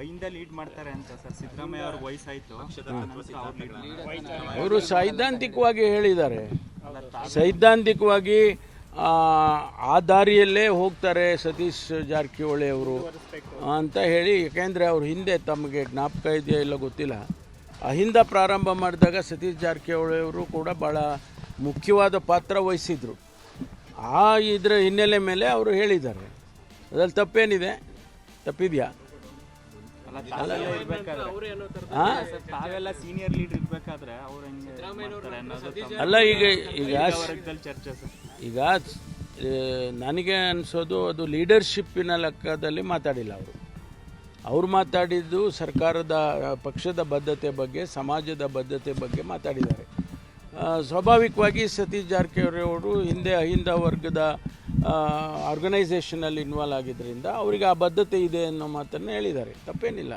Lead ಮಾಡ್ತಾರೆ ಅಂತ sir. Siddaramaiah ಅವ್ರ ವಯಸ್ಸಾಯ್ತು. ಸೈದ್ಧಾಂತಿಕವಾಗಿ ಹೇಳಿದ್ದಾರೆ. ಸೈದ್ಧಾಂತಿಕವಾಗಿ ಆ, ದಾರಿಯಲ್ಲೇ ಹೋಗ್ತಾರೆ ಸತೀಶ್ ಜಾರಕಿಹೊಳಿ ಅವರು ಅಂತ ಹೇಳಿ ಏಕೆಂದರೆ ಅವ್ರ ಹಿಂದೆ ತಮಗೆ ಜ್ಞಾಪಕ ಇದೆಯಾ ಇಲ್ಲ ಗೊತ್ತಿಲ್ಲ. ಅಹಿಂದ ಪ್ರಾರಂಭ ಮಾಡಿದಾಗ ಸತೀಶ್ ಜಾರಕಿಹೊಳಿ ಅವರು ಕೂಡ ಭಾಳ ಮುಖ್ಯವಾದ ಪಾತ್ರ ವಹಿಸಿದರು. ಆ ಇದರ ಹಿನ್ನೆಲೆ ಮೇಲೆ ಅವರು ಹೇಳಿದ್ದಾರೆ. ಅದ್ರಲ್ಲಿ ತಪ್ಪೇನಿದೆ? ತಪ್ಪಿದೆಯಾ? ತಾವೆಲ್ಲ ಇರ್ಬೇಕಾದ್ರೆ. ಹಾಂ? ಸರ್, ತಾವೆಲ್ಲ ಸೀನಿಯರ್ ಲೀಡರ್ ಇರ್ಬೇಕಾದ್ರೆ ಅಲ್ಲ ಈಗ ಈಗ ವರ್ಗದಲ್ಲಿ ಚರ್ಚೆ ಸರ್. ಈಗ ನನಗೆ ಅನಿಸೋದು ಅದು ಲೀಡರ್ಶಿಪ್ಪಿನ ಲೆಕ್ಕದಲ್ಲಿ ಮಾತಾಡಿಲ್ಲ ಅವರು. ಅವ್ರು ಮಾತಾಡಿದ್ದು ಸರ್ಕಾರದ ಪಕ್ಷದ ಬದ್ಧತೆ ಬಗ್ಗೆ ಸಮಾಜದ ಬದ್ಧತೆ ಬಗ್ಗೆ ಮಾತಾಡಿದ್ದಾರೆ. ಸ್ವಾಭಾವಿಕವಾಗಿ ಸತೀಶ್ ಜಾರಕಿಹೊಳಿ ಅವರು ಹಿಂದೆ ಅಹಿಂದ ವರ್ಗದ ಆರ್ಗನೈಸೇಷನಲ್ಲಿ ಇನ್ವಾಲ್ವ್ ಆಗಿದ್ದರಿಂದ ಅವರಿಗೆ ಆ ಬದ್ಧತೆ ಇದೆ ಅನ್ನೋ ಮಾತನ್ನು ಹೇಳಿದ್ದಾರೆ. ತಪ್ಪೇನಿಲ್ಲ.